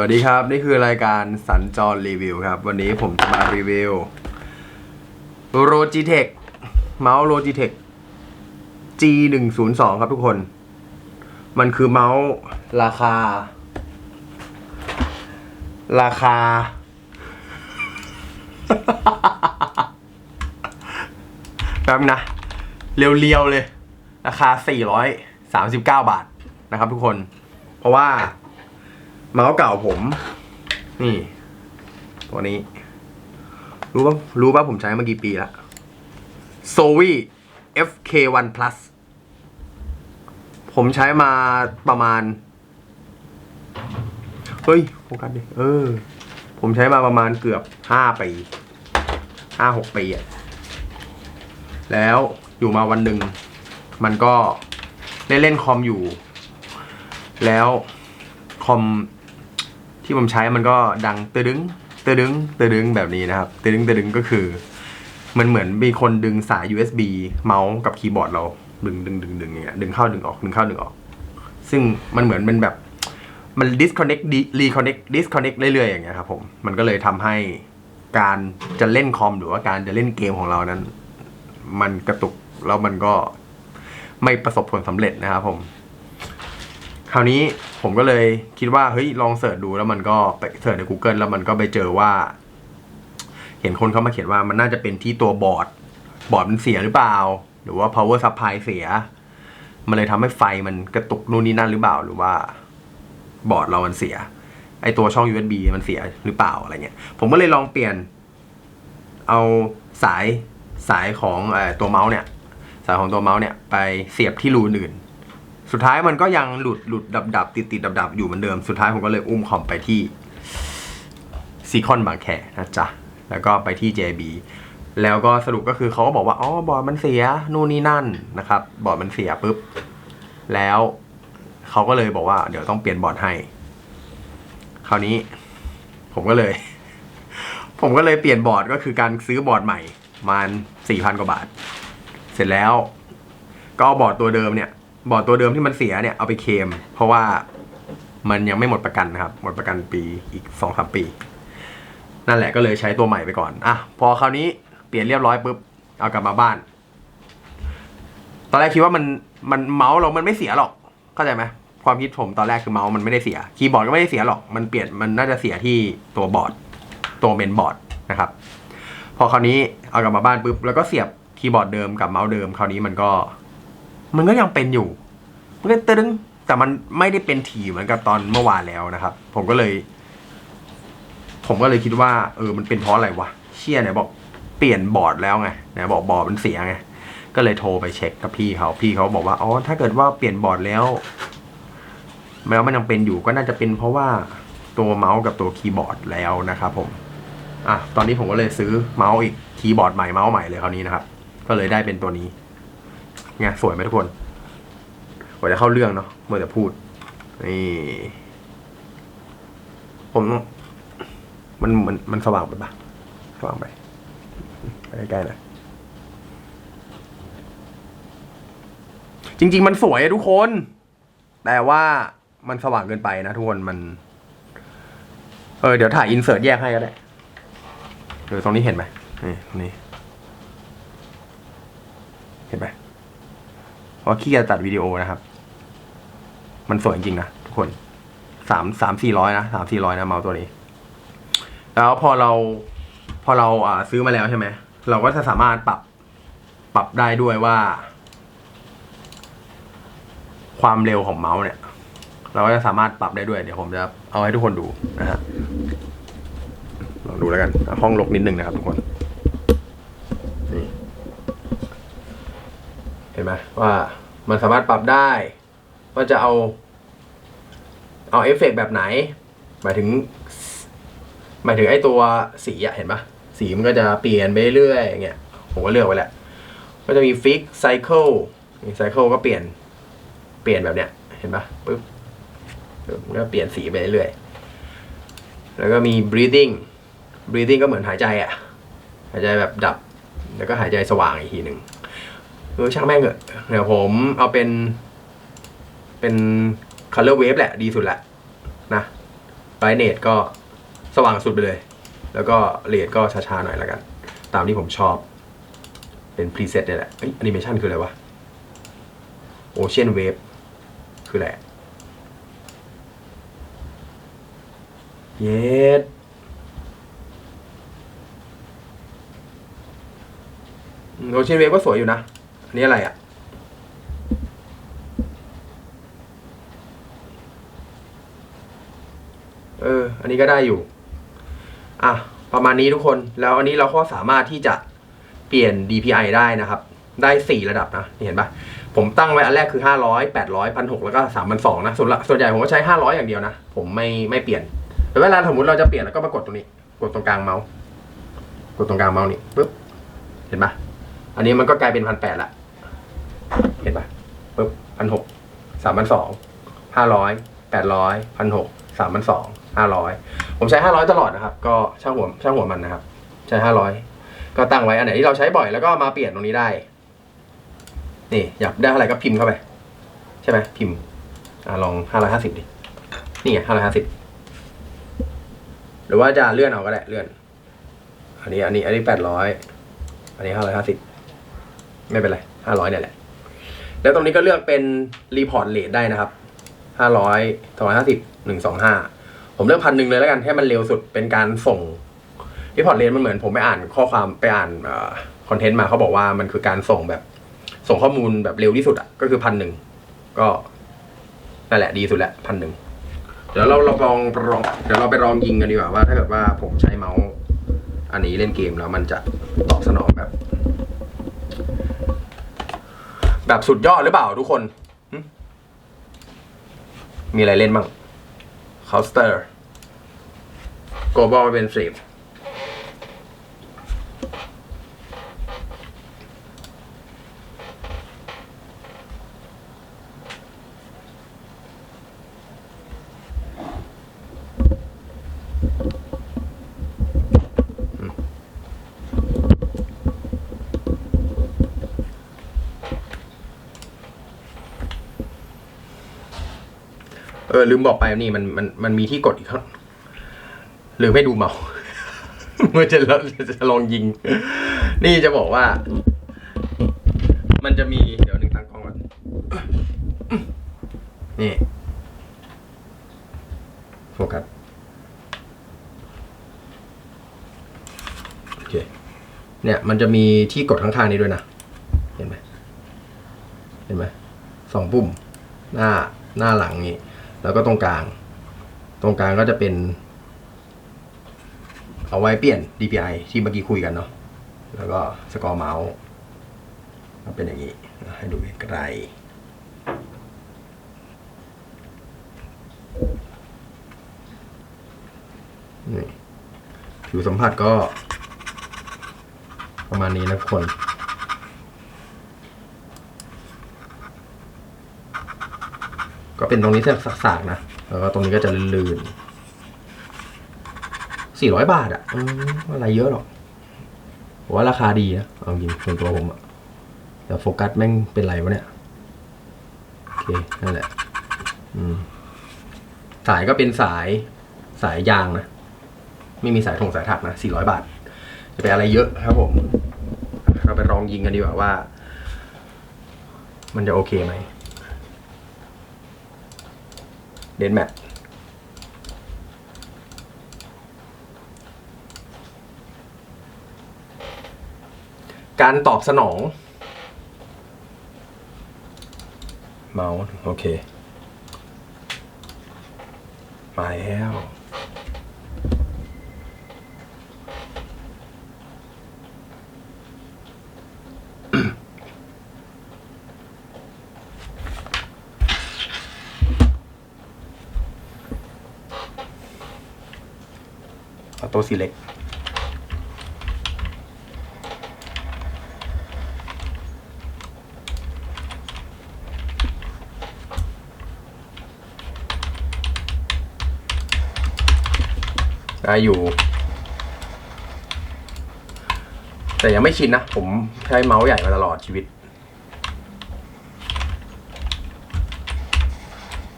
วัสดีครับ นี่คือรายการสัญจรรีวิวครับ วันนี้ผมจะมารีวิว Logitech เมาส์ Logitech G 1 0 2ครับทุกคน มันคือเมาส์ราคา ราคา แป๊บนะ เรียวๆเลย ราคา 439 บาทนะครับทุกคน เพราะว่า มาเก่าผม นี่ ตัวนี้ รู้ป่ะรู้ป่ะผมใช้มากี่ปีละ s o v i FK1 Plus ผมใช้มาประมาณ เฮ้ยโฟกัสดิเออ ผมใช้มาประมาณเกือบห้าปีห้าหกปีอะแล้วอยู่มาวันหนึ่ง มันก็ได้เล่นคอมอยู่ แล้วคอม ที่ผมใช้มันก็ดังตึดึงตึดึงตึดึงแบบนี้นะครับตึดึงตึดึงก็คือ มันเหมือนมีคนดึงสาย USB เมาส์กับคีย์บอร์ดเราดึงดึงดึงดึงอย่างเงี้ยดึงเข้าดึงออกดึงเข้าดึงออก ซึ่งมันเหมือนเป็นแบบมัน disconnect reconnect disconnect เรื่อยๆอย่างเงี้ยครับผมมันก็เลยทำให้การจะเล่นคอมหรือว่าการจะเล่นเกมของเรานั้น มันกระตุกแล้วมันก็ไม่ประสบผลสำเร็จนะครับผม ราวนี้ผมก็เลยคิดว่าเฮ้ยลองเสิร์ชดูแล้วมันก็ไปเสิร์ชใน Google แล้วมันก็ไปเจอว่า เห็นคนเขามาเขียนว่ามันน่าจะเป็นที่ตัวบอร์ด บอร์ดมันเสียหรือเปล่า หรือว่า power supply เสีย มันเลยทำให้ไฟมันกระตุกนู่นนี่นั่นหรือเปล่า หรือว่าบอร์ดเรามันเสีย ไอตัวช่อง USB มันเสียหรือเปล่าอะไรเงี้ย ผมก็เลยลองเปลี่ยน เอาสายสายของอตัวเมาส์เนี่ย สายของตัวเมาส์เนี่ย ไปเสียบที่รูอื่น สุดท้ายมันก็ยังหลุดหลุดดับดับติดติดดับดับอยู่เหมือนเดิม สุดท้ายผมก็เลยอุ้มคอมไปที่ซีคอนบางแคนะจ๊ะ แล้วก็ไปที่ JB แล้วก็สรุปก็คือเขาก็บอกว่า อ๋อ บอร์ดมันเสีย นู่นนี่นั่นนะครับ บอร์ดมันเสียปุ๊บ แล้วเขาก็เลยบอกว่า เดี๋ยวต้องเปลี่ยนบอร์ดให้ คราวนี้ ผมก็เลย ผมก็เลยเปลี่ยนบอร์ดก็คือการซื้อบอร์ดใหม่มาสี่พันกว่าบาท เสร็จแล้ว ก็เอาบอร์ดตัวเดิมเนี่ย บอร์ดตัวเดิมที่มันเสียเนี่ยเอาไปเคม เพราะว่ามันยังไม่หมดประกันนะครับ หมดประกันปีอีกสองสามปี นั่นแหละก็เลยใช้ตัวใหม่ไปก่อนอะพอคราวนี้เปลี่ยนเรียบร้อยปุ๊บเอากลับมาบ้าน ตอนแรกคิดว่ามันมันเมาส์เรามันไม่เสียหรอก เข้าใจไหมความคิดผมตอนแรกคือเมาส์มันไม่ได้เสียคีย์บอร์ดก็ไม่ได้เสียหรอกมันเปลี่ยนมันน่าจะเสียที่ตัวบอร์ด ตัวเมนบอร์ดนะครับ พอคราวนี้เอากลับมาบ้านปุ๊บแล้วก็เสียบคีย์บอร์ดเดิมกับเมาส์เดิมคราวนี้มันก็ มันก็ยังเป็นอยู่ มันก็ตึ้งแต่มันไม่ได้เป็นถี่เหมือนกับตอนเมื่อวานแล้วนะครับ ผมก็เลย ผมก็เลยคิดว่า เออ มันเป็นเพราะอะไรวะ เชี่ยไหนบอกเปลี่ยนบอร์ดแล้วไงไหนบอกบอร์ดมันเสียไง ก็เลยโทรไปเช็คกับพี่เขาพี่เขาบอกว่า อ๋อ ถ้าเกิดว่าเปลี่ยนบอร์ดแล้วแล้วมันยังเป็นอยู่ก็น่าจะเป็นเพราะว่าตัวเมาส์กับตัวคีย์บอร์ดแล้วนะครับผม อะ ตอนนี้ผมก็เลยซื้อเมาส์อีกคีย์บอร์ดใหม่เมาส์ใหม่เลยคราวนี้นะครับ ก็เลยได้เป็นตัวนี้ ไงสวยไหมทุกคนกว่าจะเข้าเรื่องเนาะเมื่อจะพูดนี่ผมมันมันมันสว่างไปปะสว่างไปไปใกล้ๆหน่อยจริง ๆ มันสวยทุกคน แต่ว่ามันสว่างเกินไปนะทุกคนมัน เออเดี๋ยวถ่ายอินเสิร์ตแยกให้ก็ได้เออตรงนี้เห็นไหมนี่ตรงนี้ เห็นไหม ราะขี้จะตัดวิดีโอนะครับ มันสวยจริงๆนะทุกคนสามสามสี่ร้อยนะสามสี่ร้อยนะเมาส์ตัวนี้ แล้วพอเราพอเราอ่าซื้อมาแล้วใช่ไหมเราก็จะสามารถปรับปรับได้ด้วยว่า ความเร็วของเมาส์เนี่ย เราก็จะสามารถปรับได้ด้วยเดี๋ยวผมจะเอาให้ทุกคนดูนะฮะลองดูแล้วกันห้องลกนิดนึงนะครับทุกคน เห็นไหมว่ามันสามารถปรับได้ว่าจะเอา เอาเอฟเฟกต์แบบไหน หมายถึง หมายถึงไอ้ตัวสีอะเห็นปะสีมันก็จะเปลี่ยนไปเรื่อยอย่างเงี้ยผมก็เลือกไว้แหละก็จะมีฟิกไซเคิลไซเคิลก็เปลี่ยนเปลี่ยนแบบเนี้ย เห็นปะปึ๊บมันก็เปลี่ยนสีไปเรื่อยแล้วก็มี breathing breathing ก็เหมือนหายใจอะหายใจแบบดับ แล้วก็หายใจสว่างอีกทีหนึ่ง เออช่างแม่งเถอะเดี๋ยวผมเอาเป็น เป็น color wave แหละดีสุดละนะไบรท์เนตก็สว่างสุดไปเลย แล้วก็เรทก็ช้าๆหน่อยแล้วกัน ตามที่ผมชอบ เป็นพรีเซตเนี่ยแหละแอนิเมชันคืออะไรวะโอเชียนเวฟคืออะไรเยสโอเชียนเวฟก็สวยอยู่นะ อันนี้อะไรอะ เออ อันนี้ก็ได้อยู่ อะ ประมาณนี้ทุกคน แล้วอันนี้เราก็สามารถที่จะเปลี่ยน DPI ได้นะครับ ได้ 4 ระดับนะนเห็นปะผมตั้งไว้อันแรกคือ 500 800 1,600 แล้วก็ 3,200นะ ส่วนส่วนใหญ่ผมก็ใช้ 500 อย่างเดียวนะ ผมไม่ไม่เปลี่ยน แต่เวลาสมมติเราจะเปลี่ยนเราก็มากดตรงนี้ กดตรงกลางเมาส์ กดตรงกลางเมาส์นี่ปึ๊บ เห็นปะอันนี้มันก็กลายเป็นพันแปดละ ปึ๊บพันหกสามพันสองห้าร้อยแปดร้อยพันหกสามพันสองห้าร้อยผมใช้ห้าร้อยตลอดนะครับ ก็ช่างหัวช่างหัวมันนะครับ ใช้ห้าร้อยก็ตั้งไว้อันไหนที่เราใช้บ่อยแล้วก็มาเปลี่ยนตรงนี้ได้ นี่อยากได้อะไรก็พิมพ์เข้าไป ใช่ไหมพิมพ์อลองห้าร้อยห้าสิบดิ นี่ไงห้าร้อยห้าสิบหรือว่าจะเลื่อนเอาก็ได้เลื่อน อันนี้อันนี้อันนี้แปดร้อยอันนี้ห้าร้อยห้าสิบไม่เป็นไรห้าร้อยเนี่ยแหละ แล้วตรงนี้ก็เลือกเป็นรีพอร์ตเลทได้นะครับห้าร้อยสองร้อยห้าสิบหนึ่งสองห้าผมเลือกพันหนึ่งเลยแล้วกันให้มันเร็วสุดเป็นการส่งรีพอร์ตเลทมันเหมือนผมไปอ่านข้อความไปอ่านคอนเทนต์มาเขาบอกว่ามันคือการส่งแบบ ส่งข้อมูลแบบเร็วที่สุดอะก็คือพันหนึ่งก็นั่นแหละดีสุดแหละพันหนึ่งเดี๋ยวเราเราลองลองเดี๋ยวเราไปลองยิงกันดีกว่าว่า ถ้าเกิดว่าผมใช้เมาส์อันนี้เล่นเกมแล้วมันจะตอบสนองแบบ แบบสุดยอดหรือเปล่าทุกคน มีอะไรเล่นบ้าง Counter Global Offensive เออลืมบอกไปนี่มันมันมันมีที่กดอีกครับลืมไม่ดูเมาเมื่อจะจะลองยิง นี่จะบอกว่า มันจะมีเดี๋ยวหนึ่งตั้งกล้องก่อนนี่โฟกัสโอเคเนี่ย มันจะมีที่กดข้างๆนี้ด้วยนะ เห็นไหมเห็นไหมสองปุ่ม หน้าหน้าหลังนี้ แล้วก็ตรงกลาง ตรงกลางก็จะเป็น เอาไว้เปลี่ยน DPI ที่เมื่อกี้คุยกันเนาะแล้วก็สกอร์เมาส์ก็เป็นอย่างนี้ ให้ดูไกลนี่ผิวสัมผัสก็ประมาณนี้นะทุกคน ก็เป็นตรงนี้ที่สักๆนะแล้วก็ตรงนี้ก็จะลื่นๆสี่ร้อยบาทอะอืมอะไรเยอะหรอกผมว่าราคาดีนะเอาจริงส่วนตัวผมอะแต่โฟกัสแม่งเป็นไรวะเนี่ย โอเค นั่นแหละ อืม สายก็เป็นสายสายยางนะ ไม่มีสายถงสายถักนะสี่ร้อยบาท จะไปอะไรเยอะครับผมเราไปลองยิงกันดีกว่าว่า มันจะโอเคไหม เดนแมทการตอบสนอง เมาส์โอเค มาแล้ว โตซีเล็กได้อยู่ แต่ยังไม่ชินนะ ผมใช้เมาส์ใหญ่มาตลอดชีวิต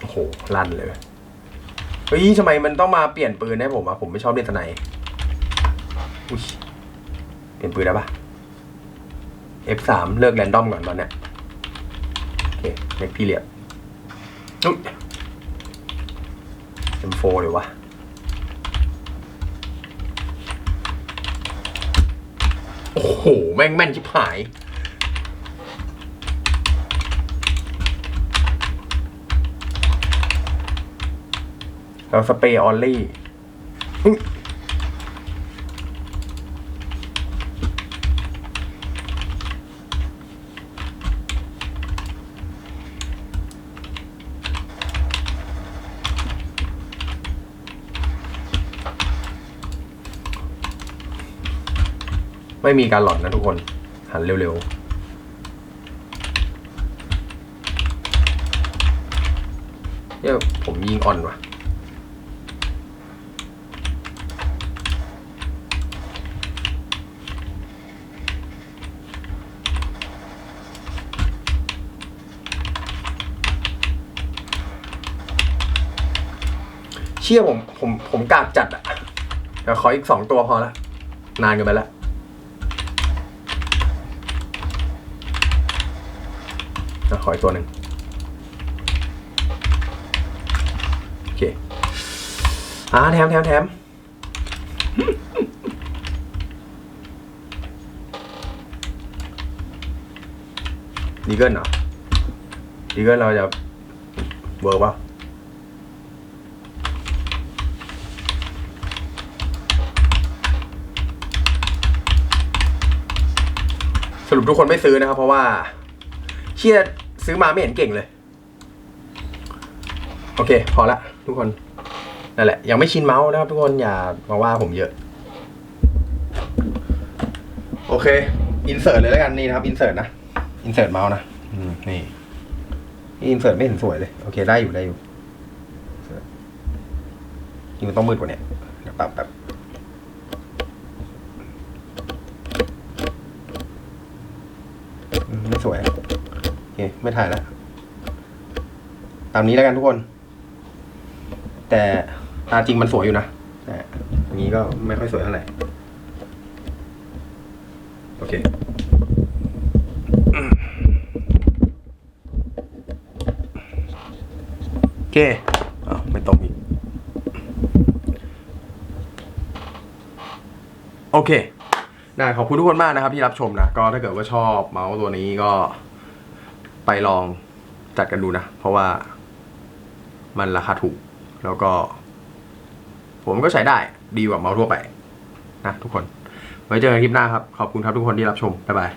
โอ้โห ลั่นเลย เฮ้ยทำไมมันต้องมาเปลี่ยนปืนให้ผมอะผมไม่ชอบเล่นสไนอุ๊ยเปลี่ยนปืนได้ปะ F3 เลิกแรนดอมก่อนตอนเนี้ยโอเคเล็กพี่เรียดอุ๊ย M4 เลยวะโอ้โห แม่งแม่นชิบหาย เราสเปรย์ออลลี่ไม่มีการหลอนนะทุกคน หันเร็วๆเนี่ยผมยิงอ่อนว่ะ ชี่ยผม ผม ผมกากจัดอะเดี๋ยวขออีกสองตัวพอละนานเกันไปละเดี๋ยวขออีกตัวหนึ่งโอเคอ่าแถมแถมแถมดีเกิลเหรอดีเกิลเราจะเวิร์กป่ะ สรุปทุกคนไม่ซื้อนะครับ เพราะว่า เชียซื้อมาไม่เห็นเก่งเลย โอเค พอละทุกคนนั่นแหละ ยังไม่ชินเมาส์นะครับทุกคนอย่ามาว่าผมเยอะ โอเค อินเสิร์ตเลยแล้วกันนี่นะครับอินเสิร์ตนะอินเสิร์ตเมาส์นะนี่อินเสิร์ตไม่เห็นสวยเลย โอเค ได้อยู่ได้อยู่นี่มันต้องมืดกว่าเนี้ยเดี๋ยวปรับแบบ อืม ไม่สวยโอเคไม่ถ่ายแล้วตามนี้แล้วกันทุกคน แต่ตาจริงมันสวยอยู่นะแต่อันนี้ก็ไม่ค่อยสวยเท่าไหร่โอเคโอเคอ้าวไม่ตรงอีกโอเค ได้ขอบคุณทุกคนมากนะครับที่รับชมนะ ก็ถ้าเกิดว่าชอบเมาส์ตัวนี้ก็ไปลองจัดกันดูนะ เพราะว่ามันราคาถูก แล้วก็ ผมก็ใช้ได้ดีกว่าเมาส์ทั่วไปนะทุกคน ไว้เจอกันคลิปหน้าครับ ขอบคุณครับทุกคนที่รับชม บ๊ายบาย